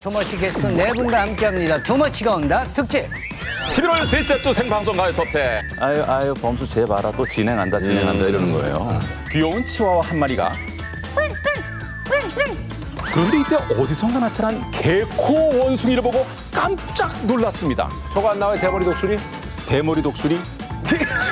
투머치 게스트 네 분과 함께합니다. 투머치가 온다 특집. 11월 셋째 주 생방송 가요 톱텐. 아유 아유 범수 쟤 봐라 또 진행한다 진행한다 이러는 거예요. 귀여운 치와와 한 마리가 그런데 이때 어디선가 나타난 개코 원숭이를 보고 깜짝 놀랐습니다. 저거 안 나와요 대머리 독수리? 대머리 독수리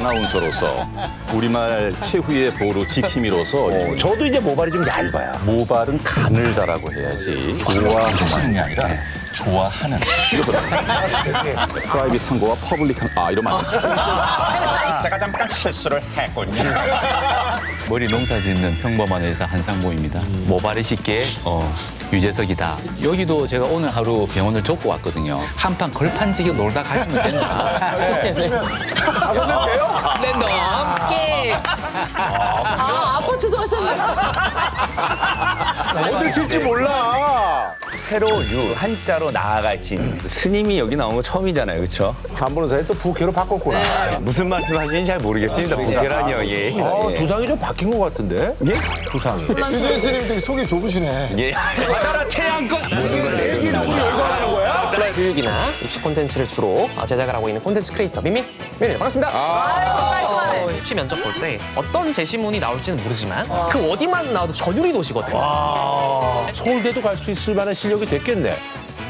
아나운서로서 우리말 최후의 보루 지킴이로서 어, 저도 이제 모발이 좀 얇아요. 모발은 가늘다라고 해야지 좋아하시는 게 아니라 좋아하는 이거거든요. 프라이빗한 거와 퍼블릭한 아 이러면 안 돼. 제가 잠깐 실수를 했군요. 머리 농사 짓는 평범한 의사 한상모입니다. 모발이 쉽게 어, 유재석이다. 여기도 제가 오늘 하루 병원을 접고 왔거든요. 한판 걸판지기 놀다 가시면 된다. 랜덤 게임. 아, 아파트도 하셨네. 어딜 칠지 몰라. 새로 유 한자로 나아갈 진 스님이 여기 나온 거 처음이잖아요 그렇죠? 안 보는 사이에 또 부캐로 바꿨구나. 무슨 말씀하시는지 잘 모르겠습니다 부계라니요 예. 어, 예. 두상이 좀 바뀐 것 같은데? 예? 두상이. 유재 스님 되게 속이 좁으시네. 예. 바다라 태양권 교육이나 입시 콘텐츠를 주로 제작을 하고 있는 콘텐츠 크리에이터 미미 미미 반갑습니다. 어, 입시 면접 볼 때 어떤 제시문이 나올지는 모르지만 그 어디만 나와도 전율이 도시거든요. 서울대도 갈 수 있을 만한 실력이 됐겠네.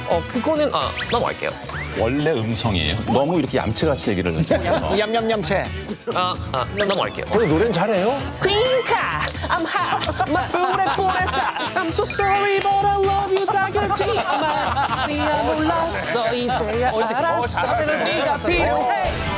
어 그거는 아 넘어갈게요. 원래 음성이에요. 너무 이렇게 얌체같이 얘기를 하죠. 얌얌얌채. 아, 아 넘어갈게요. 근데 노래는 잘해요. 퀸카, I'm hot, my booty booty I'm so sorry but I love you 다결지 아마 네가 몰랐어 이제야 알았어 네가 필요해